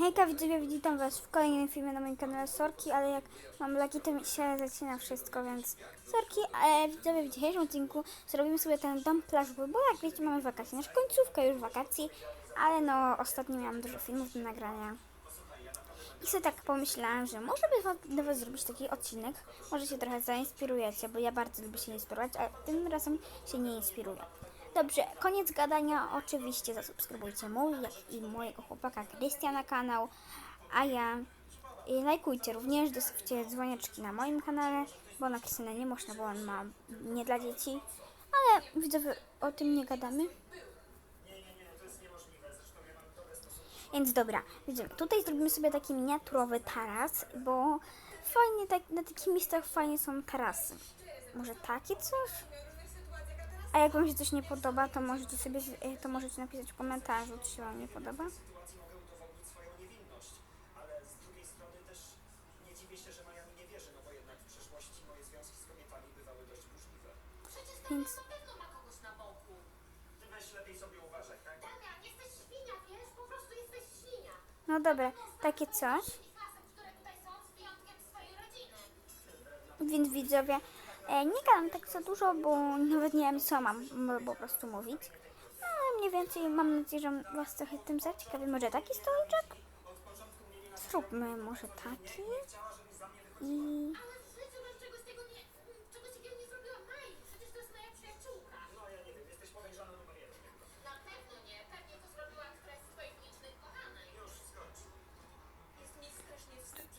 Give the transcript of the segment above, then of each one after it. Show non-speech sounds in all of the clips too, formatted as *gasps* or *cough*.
Hejka widzowie, witam was w kolejnym filmie na moim kanale Sorki, ale jak mam lagi to mi się zacina wszystko, więc Sorki, ale widzowie w dzisiejszym odcinku zrobimy sobie ten dom plażowy, bo jak wiecie mamy wakacje, nasza końcówka już wakacji, ale no ostatnio miałam dużo filmów do nagrania. I sobie tak pomyślałam, że może by dla was zrobić taki odcinek, może się trochę zainspirujecie, bo ja bardzo lubię się inspirować, a tym razem się nie inspiruję. Dobrze, koniec gadania. Oczywiście zasubskrybujcie mój, jak i mojego chłopaka Krystiana kanał, a ja i lajkujcie również, dostawcie dzwoneczki na moim kanale, bo na Krystiana nie można, bo on ma nie dla dzieci, ale widzowie o tym nie gadamy. Więc dobra, widzimy. Tutaj zrobimy sobie taki miniaturowy taras, bo fajnie tak, na takich miejscach fajnie są tarasy. Może takie coś? A jak wam się coś nie podoba, to możecie sobie e, to możecie napisać w komentarzu, czy się wam nie podoba. Więc no dobra, takie coś. Więc widzowie, nie gadam tak za dużo, bo nawet nie wiem co mam po prostu mówić. No, mniej więcej mam nadzieję, że was trochę tym zaciekawi. Może taki stoliczek? Zróbmy może taki. I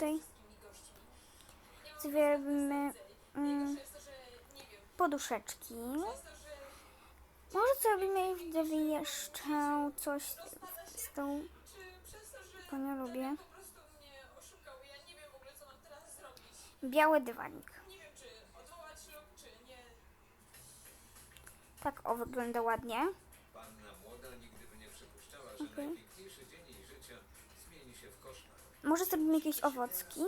tutaj zrobimy mm, Przez to, że nie wiem, poduszeczki. Może zrobimy jeszcze coś z tą, to, nie lubię. Biały dywanik. Tak o wygląda ładnie. Koszmar. Może zrobimy jakieś owocki.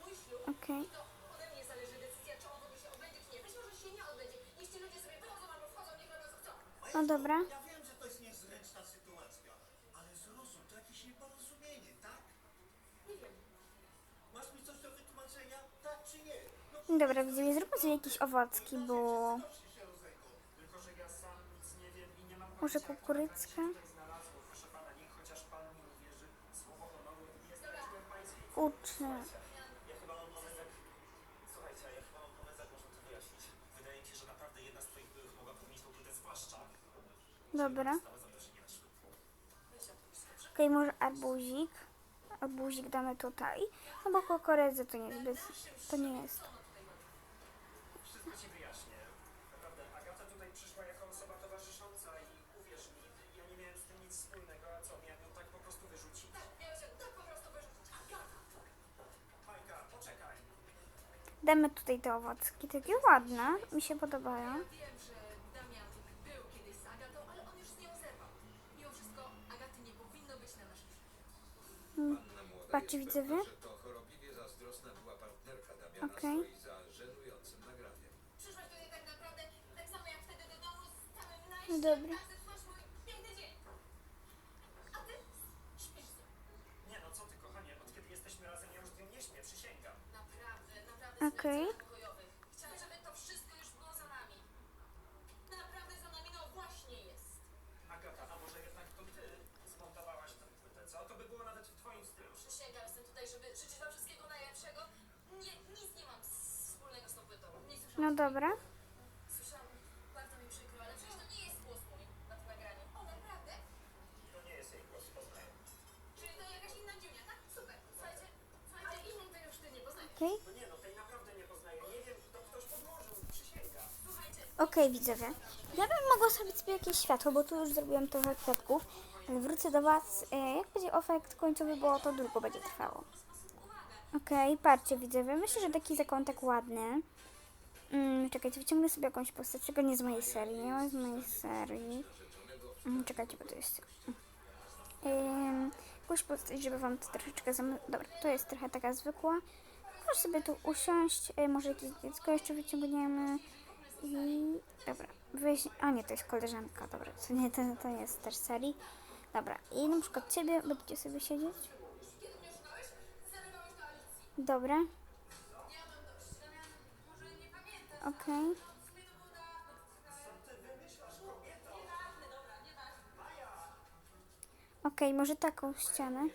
Mój ślub. Okej. Chcą. No dobra. Ja wiem, że to jest niezręczna sytuacja, ale zrozum, to jakieś nieporozumienie, tak? Nie wiem. Masz mi coś do wytłumaczenia, tak czy nie? No No Dobra, widzowie, zróbmy sobie jakieś owocki, bo proszę się rozejdą. Tylko, że ja sam nic nie wiem i nie mam może płytę, zwłaszcza Dobra. Okej, może arbuzik. Arbuzik damy tutaj. No bo kukurydzy to nie jest. To nie jest. Damy tutaj te owocki. Takie ładne. Mi się podobają. Wiem, że Damian był kiedyś z Agatą, Okej. okay. Chciałam, żeby to wszystko już było za nami. Naprawdę za nami, no właśnie jest. Agata, a może jednak to ty zmontowałaś tę płytę, co? To by było nawet w twoim stylu. Przysięgam, jestem tutaj, żeby życzyć wam wszystkiego najlepszego. Nie, nic nie mam wspólnego z tą płytą. Nie słyszałam. No dobra. Słyszałam, bardzo mi przykro, ale przecież to nie jest głos mój na tym nagraniu. O, naprawdę? To nie jest jej głos, poznaję. Czyli to jakaś inna dziunia, tak? Super. Słuchajcie, słuchajcie, innej to już ty nie poznajesz. Okej. No Okej, widzowie. Ja bym mogła zrobić sobie jakieś światło, bo tu już zrobiłem trochę kwiatków. Ale wrócę do Was. e, Jak będzie efekt końcowy, bo to długo będzie trwało. Okej, patrzcie, widzowie. Myślę, że taki zakątek ładny. Mm, czekajcie, wyciągnę sobie jakąś postać, czego nie z mojej serii, nie z mojej serii. Mm, czekajcie, bo to jest... Ym, jakąś postać, żeby Wam to troszeczkę zam... Dobra, to jest trochę taka zwykła. Możesz sobie tu usiąść, y, może jakieś dziecko jeszcze wyciągniemy i... Dobra. A nie, to jest koleżanka, dobra, to nie, to, to jest też serii. Dobra, i na przykład ciebie będziecie sobie siedzieć. Dobra, okej. nieważne. Okej, może taką ścianę.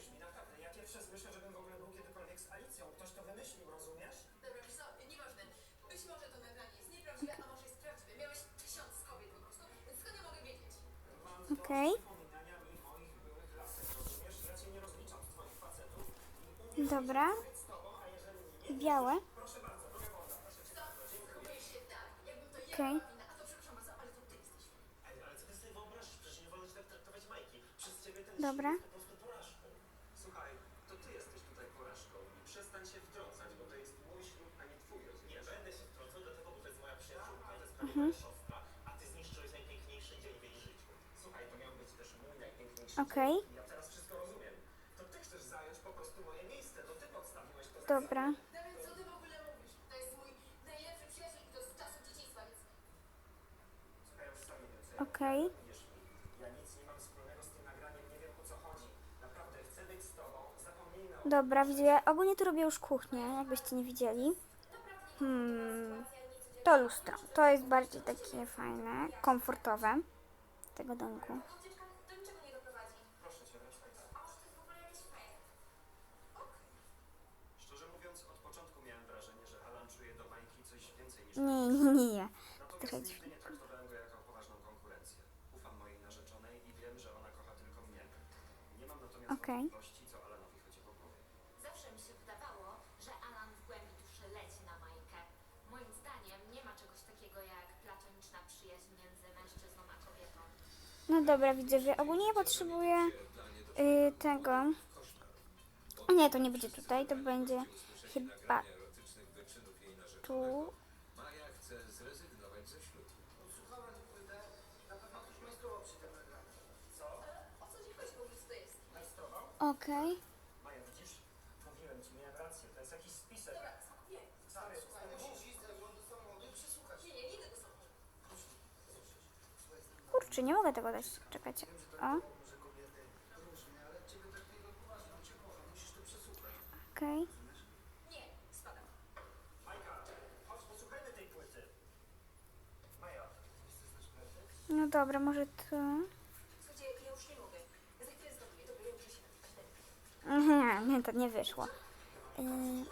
Ciebie ten Dobra. jest po prostu porażką. Słuchaj, to ty jesteś tutaj porażką i przestań się wtrącać, bo to jest mój ślub, a nie twój? Nie będę się wtrącał, dlatego bo to jest moja przyjaciółka, to jest moja siostra, a ty zniszczyłeś najpiękniejszy dzień w jej życiu. Słuchaj, to miał być też mój najpiękniejszy Okej. dzień. Ja teraz wszystko rozumiem. To ty chcesz zająć po prostu moje miejsce, to ty podstawiłeś to Dobra, okej. Wierz mi, ja nic nie mam wspólnego z tym nagraniem, nie wiem o co chodzi. Naprawdę chcę być z tobą, zapomnijmy o Dobra, widzę. Ogólnie tu robię już kuchnię, jakbyście nie widzieli. Hmm, to lustro. To jest bardziej takie fajne, komfortowe tego domku. ucieczka do niczego nie doprowadzi. Proszę cię, wracaj. A może to jest w ogóle jakiś fake? Szczerze mówiąc, od początku miałem wrażenie, że Alan czuje do Majki coś więcej niż... Nie, nie, nie, nie. Natomiast trochę nigdy nie traktowałem go jako poważną konkurencję. Ufam mojej narzeczonej i wiem, że ona kocha tylko mnie. Nie mam natomiast Okej. wątpliwości, co Alanowi chodzi po głowie. Zawsze mi się wydawało, że Alan w głębi duszy leci na Majkę. Moim zdaniem nie ma czegoś takiego jak platoniczna przyjaźń między mężczyzną a kobietą. No dobra, widzę, że ogólnie ja potrzebuję y, tego. Nie, to nie będzie tutaj, to będzie chyba tu. Maja chce zrezygnować ze ślubu. Słuchałem płytę, na pewno ktoś majstrował przy tym nagraniu. Co? O co ci chodzi w ogóle, co to jest? Majstrował? Okej. Maja, widzisz? Mówiłem ci, miałem rację, to jest jakiś spisek. Dobra, słuchaj, nie, Stary, nie, nie, nie idę do samochodu. Kurczę, nie mogę tego dać. Czekajcie. O. Okej. No dobra, może tu. Słuchajcie, ja już nie mogę. Ja za chwilę znowu, dobra, ja muszę się napić. Mhm, Nie, to nie wyszło. Y,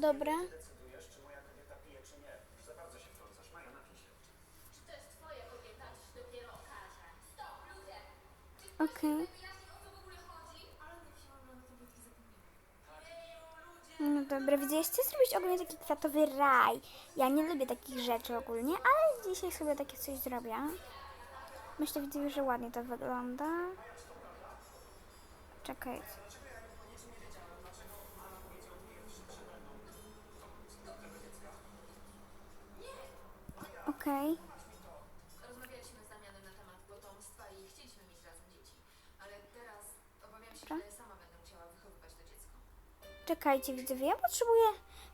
dobra? Wyjaśni, o co w ogóle chodzi? Ale nie wzięłam na tabletki zapomniałam. Ejo, dobra, widzieliście zrobić ogólnie taki kwiatowy raj. Ja nie lubię takich rzeczy ogólnie, ale dzisiaj sobie takie coś zrobię. Myślę, widzę, że ładnie to wygląda. Czekaj. Okej. Rozmawialiśmy Czekajcie, widzowie, ja potrzebuję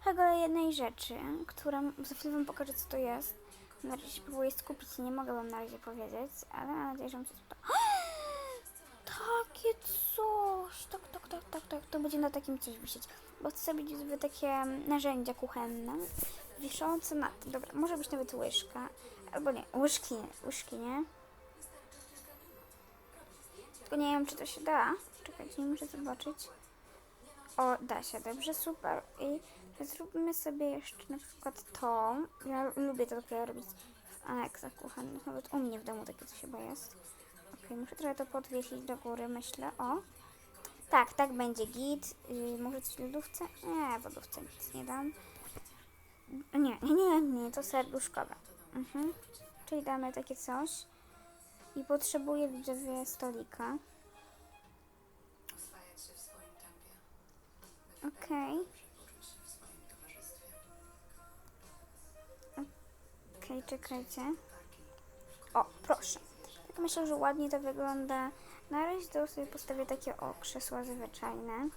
chyba jednej rzeczy, która za chwilę wam pokażę, co to jest. Na razie się próbuję skupić, nie mogę wam na razie powiedzieć, ale mam nadzieję, że się spodoba. *gasps* Takie coś! Tak, tak, tak, tak, tak, to będzie na takim coś wisieć. Bo chcę sobie widzowie takie narzędzia kuchenne, wiszące na tym. Dobra, może być nawet łyżka, albo nie, łyżki łyżki nie. Tylko nie wiem, czy to się da. Czekajcie, muszę zobaczyć. O, da się, dobrze, super. I zróbmy sobie jeszcze na przykład to. Ja lubię to dopiero robić w aneksach kuchennych. Nawet u mnie w domu takie coś chyba jest. Okej, muszę trochę to podwiesić do góry, myślę. O. Tak, tak będzie git. Yy, może coś w lodówce? Nie, w lodówce nic nie dam. Nie, nie, nie, nie, to serduszkowe. Mhm. Czyli damy takie coś. I potrzebuję widzowie stolika. Okej. Towarzystwie. Okej, czekajcie. Taki, w O, proszę. Tak myślę, że ładnie to wygląda. Na razie to sobie postawię takie o krzesła zwyczajne.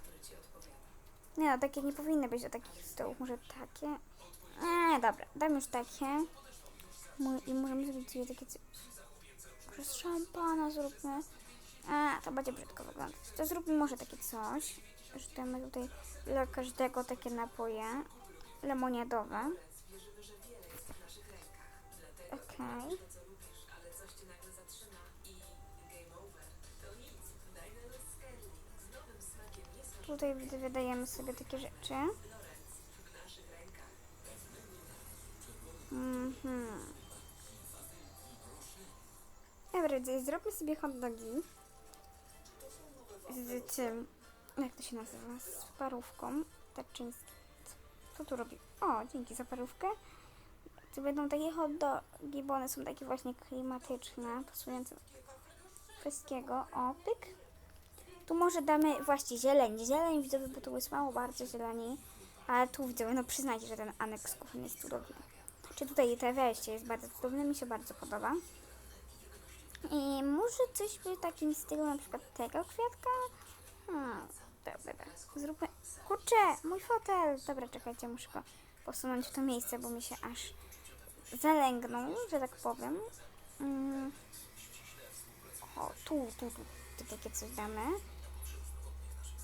Nie no, takie nie powinny być do takich stołów. Może takie? Nie, dobra, dam już takie. I możemy zrobić sobie takie... co- Może z szampana zróbmy. A, to będzie brzydko wyglądać. To zróbmy może takie coś. Damy tutaj dla każdego takie napoje lemoniadowe. Okej. Tutaj wy- wydajemy sobie takie rzeczy. Mhm. Dobra, z- zróbmy sobie hot dogi. Z czym? Jak to się nazywa? Z parówką. Tarczyński. Co tu robi? O, dzięki za parówkę. To będą takie hot dogi, bo one są takie właśnie klimatyczne, pasujące wszystkiego. O, pyk. Tu może damy właśnie zieleń. Zieleń widzowie, bo tu jest mało bardzo zieleni. Ale tu widzowie, no przyznajcie, że ten aneks kuchni jest cudowny. Czy tutaj te wejście jest bardzo cudowne, mi się bardzo podoba. I może coś w takim stylu na przykład tego kwiatka? Hmm, dobra. Zróbmy... Kurczę, mój fotel! Dobra, czekajcie, muszę go posunąć w to miejsce, bo mi się aż zalęgnął, że tak powiem. Mm. O, tu, tu, tu, tu takie coś damy.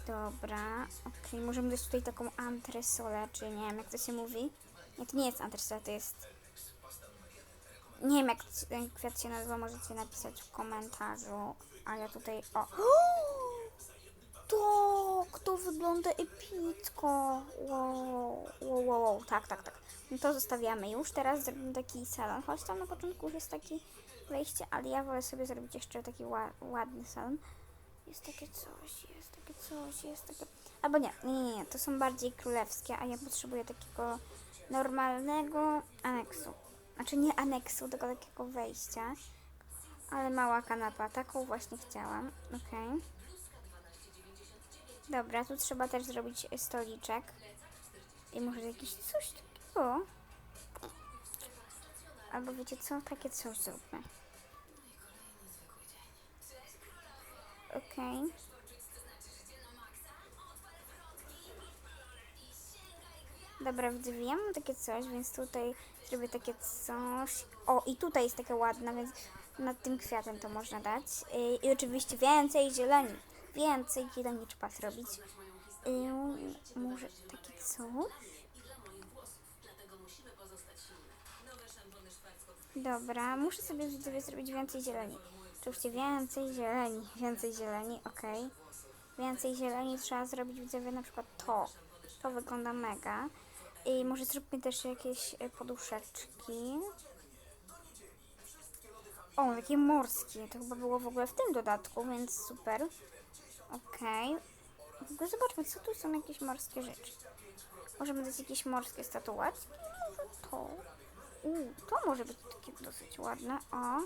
Dobra, okej, możemy dać tutaj taką antresolę, czy nie wiem jak to się mówi. Nie, to nie jest antresola, to jest... Nie wiem jak ten kwiat się nazywa, możecie napisać w komentarzu, a ja tutaj... O! Tak, to wygląda epicko. Wow, wow, wow, wow. tak, tak, tak. No to zostawiamy już. Teraz zrobimy taki salon, choć tam na początku jest takie wejście, ale ja wolę sobie zrobić jeszcze taki ła- ładny salon. Jest takie coś, jest takie coś, jest takie... Albo nie, nie, nie, nie, to są bardziej królewskie, a ja potrzebuję takiego normalnego aneksu. Znaczy nie aneksu, tylko takiego wejścia. Ale mała kanapa, taką właśnie chciałam. Okej. Dobra, tu trzeba też zrobić stoliczek. I może jakiś coś takiego. Albo wiecie co? Takie coś zróbmy. Okej. Dobra, widzę, ja mam takie coś, więc tutaj zrobię takie coś. O, i tutaj jest takie ładne, więc nad tym kwiatem to można dać. Yy, I oczywiście więcej zieleni. Więcej zieleni trzeba zrobić. Yy, może takie coś? Dobra, muszę sobie zrobić więcej zieleni. Oczywiście więcej zieleni, *laughs* więcej zieleni, okej. Więcej zieleni trzeba zrobić widzowie na przykład to. To wygląda mega. I może zróbmy też jakieś e, poduszeczki. O, takie morskie. To chyba było w ogóle w tym dodatku, więc super. Okej. Ogóle zobaczmy, co tu są jakieś morskie rzeczy. Możemy dać jakieś morskie statuetki. Może to. U, to może być takie dosyć ładne. O.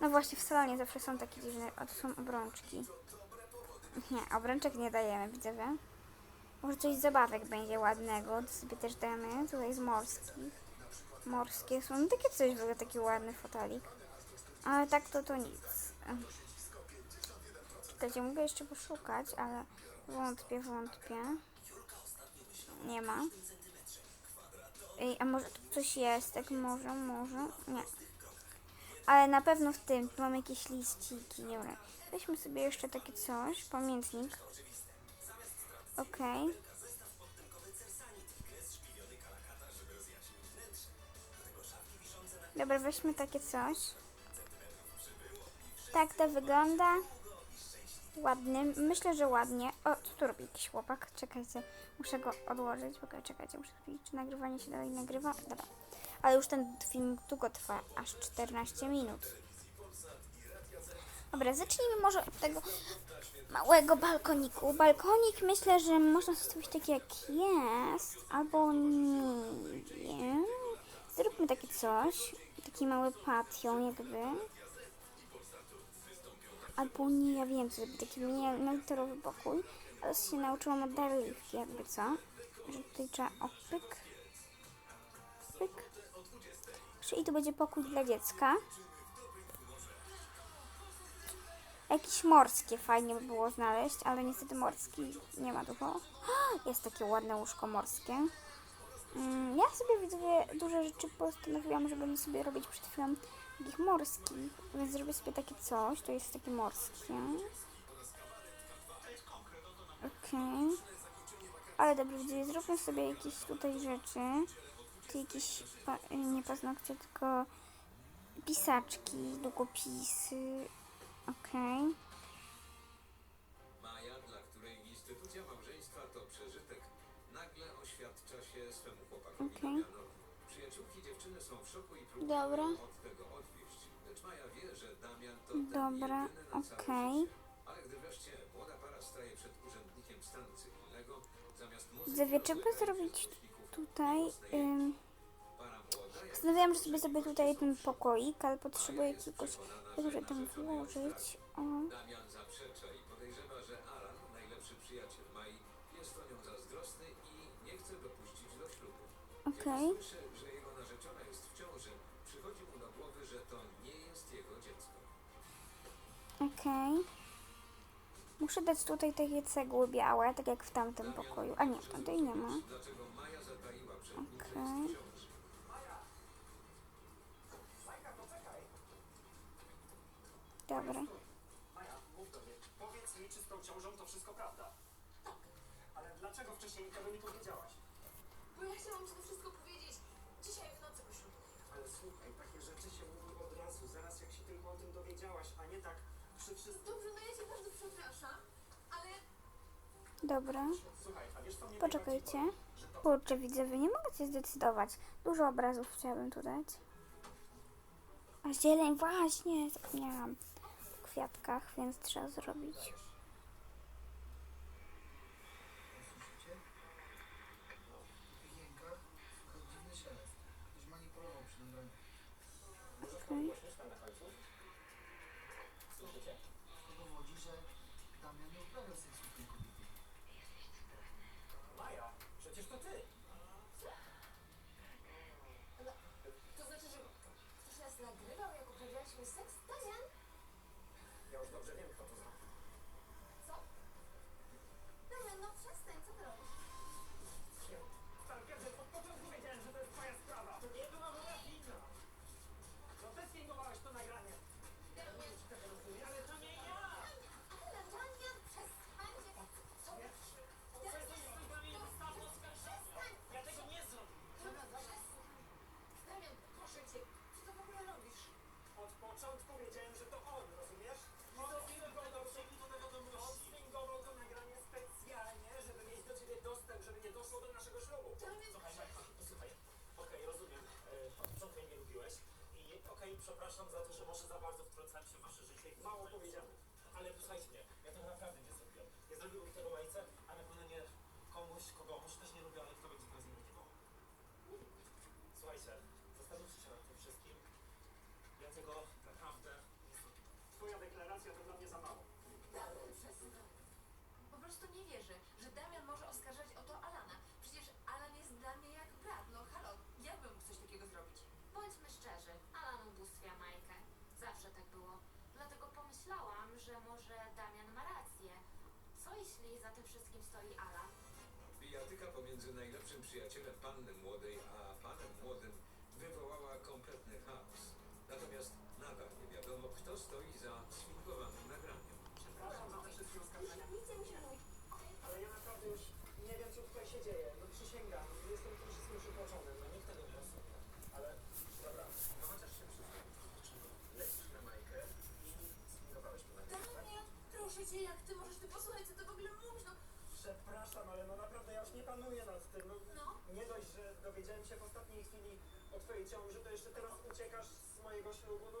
No właśnie, w salonie zawsze są takie dziwne. A to są obrączki. Nie, obrączek nie dajemy, widzowie. Może coś z zabawek będzie ładnego. To sobie też damy. Tutaj z morskich. Morskie są. No takie coś w ogóle, taki ładny fotelik. Ale tak to to nic. Czekajcie, mogę jeszcze poszukać, ale wątpię, wątpię. Nie ma. Ej, a może tu coś jest? Tak może, może? Nie. Ale na pewno w tym tu mam jakieś liściki. Dobra. Weźmy sobie jeszcze takie coś. Pamiętnik. Okej. Dobra, weźmy takie coś. Tak to wygląda. Ładny. Myślę, że ładnie. O, co tu robi jakiś chłopak? Czekajcie. Muszę go odłożyć. Okej, czekajcie. Muszę sprawdzić, czy nagrywanie się dalej nagrywa. Dobra. Ale już ten film długo trwa. Aż 14 minut. Dobra, zacznijmy może od tego małego balkoniku. Balkonik myślę, że można zostawić taki jak jest. Albo nie wiem. Zróbmy takie coś. Taki mały patio jakby. Albo nie, ja wiem, co zrobić. Taki miniaturowy pokój. Ale się nauczyłam od Darliwki, jakby co. Że tutaj trzeba opyk. Pyk. I tu będzie pokój dla dziecka. Jakieś morskie fajnie by było znaleźć, ale niestety morski nie ma dużo. *gasps* Jest takie ładne łóżko morskie. Mm, Ja sobie widzowie duże rzeczy postanowiłam, żeby nie sobie robić przed chwilą takich morskich, więc zrobię sobie takie coś. To jest takie morskie. Okej. Ale dobrze, widzowie, zróbmy sobie jakieś tutaj rzeczy. Tu jakieś, pa, nie paznokcie, tylko pisaczki, długopisy. Okej. Maja, dla której instytucja małżeństwa to przeżytek, nagle oświadcza się swemu chłopakowi. Damianowi. Przyjaciółki dziewczyny są w szoku i próbują Dobra. Widzowie, czy by rozlegają się zrobić tutaj... Ym, Zastanawiałam, że sobie zrobię tutaj ten pokoik, ale potrzebuję jakiegoś, jakże tam włożyć. O, okej, Kiedy okej. Muszę dać tutaj takie cegły białe, tak jak w tamtym pokoju. A nie, w tamtej nie ma. Okej. ciąży? Dobra. Maja, mów do mnie. Powiedz mi, czy z tą ciążą to wszystko prawda? Ale dlaczego wcześniej tego nie powiedziałaś? Bo ja chciałam ci to wszystko powiedzieć dzisiaj w nocy poślubnej. Ale słuchaj, takie rzeczy się mówi od razu, zaraz jak się tylko o tym dowiedziałaś, a nie tak przy wszystkim. Dobrze, no ja cię bardzo przepraszam, ale Dobra. Słuchaj, a wiesz co mnie Poczekajcie. Kurczę, widzowie, nie mogę się zdecydować. Dużo obrazów chciałabym tu dać. A zieleń, właśnie, zapomniałam. W kwiatkach, więc trzeba zrobić. Tego naprawdę. Twoja deklaracja to dla mnie za mało. Damian, przestań. Po prostu nie wierzę, że Damian może oskarżać o to Alana. Przecież Alan jest dla mnie jak brat. No halo, jak bym mógł coś takiego zrobić? Bądźmy szczerzy, Alan ubóstwia Majkę. Zawsze tak było. Dlatego pomyślałam, że może Damian ma rację. Co jeśli za tym wszystkim stoi Alan? Bijatyka pomiędzy najlepszym przyjacielem panny młodej a panem młodym wywołała kompletny chaos. Stoi za sfingowanym nagraniem. Przepraszam za te wszystkie oskarżenia. Ale ja naprawdę już nie wiem, co tutaj się dzieje. No przysięgam, jestem tym wszystkim przytłoczony. No nikt tego nie rozumie. Ale dobra, no chociaż się przyznam. Lecisz na Majkę i sfilmowałeś to nagranie, tak? Damian, proszę cię, jak ty możesz ty posłuchać, co ty w ogóle mówisz? No, Przepraszam, ale no naprawdę ja już nie panuję nad tym. No, no. nie dość, że dowiedziałem się w ostatniej chwili o twojej ciąży, to jeszcze teraz uciekasz z mojego ślubu. No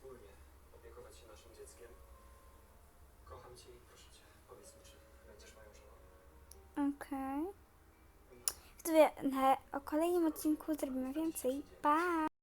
wspólnie opiekować się naszym dzieckiem. Kocham cię i proszę cię, powiedz mi, czy będziesz moją żoną. Okej. Widzowie, na, o kolejnym odcinku zrobimy więcej. Pa!